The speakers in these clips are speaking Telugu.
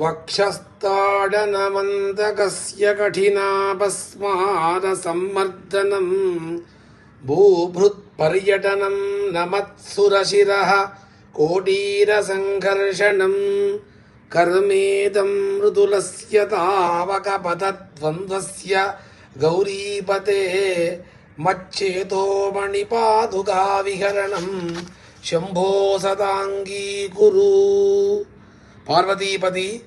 वक्षस्ताडनमन्तकस्य कठिनापस्मारसम्मर्दनं भूभृत्पर्यटनं न मत्सुरशिरः कोटीरसङ्घर्षणं कर्मेदं मृदुलस्य तावकपदद्वन्द्वस्य गौरीपते मच्चेतो मणिपादुकाविहरणं शम्भो सदाङ्गीकुरु పార్వతీపతి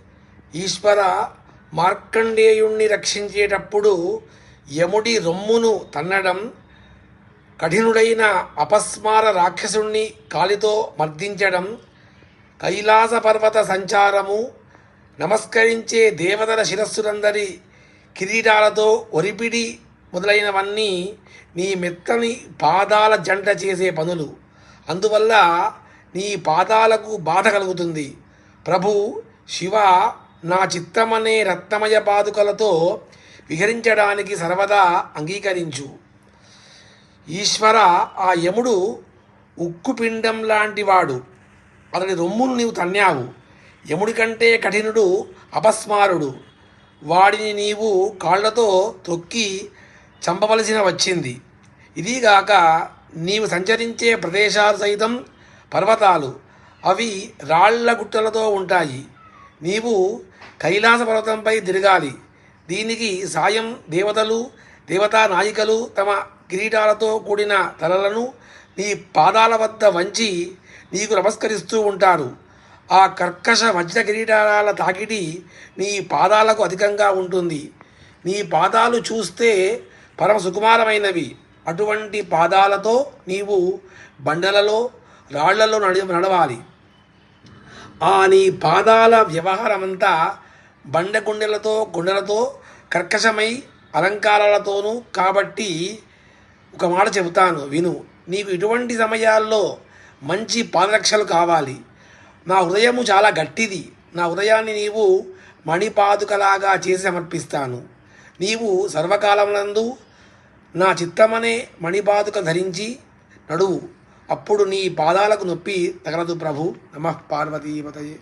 ఈశ్వర మార్కండేయుణ్ణి రక్షించేటప్పుడు యముడి రొమ్మును తన్నడం కఠినుడైన అపస్మార రాక్షసుణ్ణి కాలితో మర్దించడం కైలాస పర్వత సంచారము నమస్కరించే దేవతల శిరస్సులందరి కిరీటాలతో ఒరిపిడి మొదలైనవన్నీ నీ మెత్తని పాదాల జంట చేసే పనులు. అందువల్ల నీ పాదాలకు బాధ కలుగుతుంది. ప్రభు శివ నా చిత్తమనే రత్నమయ పాదుకలతో విహరించడానికి సర్వదా అంగీకరించు. ఈశ్వర ఆ యముడు ఉక్కు పిండం లాంటివాడు. అతని రొమ్మును నీవు తన్నావు యముడి కంటే కఠినుడు అపస్మారుడు. వాడిని నీవు కాళ్ళతో తొక్కి చంపవలసిన వచ్చింది. ఇదిగాక నీవు సంచరించే ప్రదేశాలు సైతం పర్వతాలు. అవి రాళ్ళ గుట్టలతో ఉంటాయి. నీవు కైలాస పర్వతంపై తిరగాలి. దీనికి సాయం దేవతలు దేవతా నాయికలు తమ కిరీటాలతో కూడిన తలలను నీ పాదాల వద్ద వంచి నీకు నమస్కరిస్తూ ఉంటారు. ఆ కర్కశ వజ్ర కిరీటాల తాకిడి నీ పాదాలకు అధికంగా ఉంటుంది. నీ పాదాలు చూస్తే పరమ సుకుమారమైనవి. అటువంటి పాదాలతో నీవు బండలలో రాళ్ళలో నడి నడవాలి. ఆ నీ పాదాల వ్యవహారమంతా బండ గుండెలతో గుండెలతో కర్కశమై అలంకారాలతోనూ కాబట్టి ఒక మాట చెబుతాను విను. నీకు ఇటువంటి సమయాల్లో మంచి పాదరక్షలు కావాలి. నా హృదయము చాలా గట్టిది. నా హృదయాన్ని నీవు మణిపాదుకలాగా చేసి సమర్పిస్తాను నీవు సర్వకాలమునందు నా చిత్తమనే మణిపాదుక ధరించి నడువు. అప్పుడు నీ పాదాలకు నొప్పి తగలదు ప్రభు. నమః పార్వతీపతయే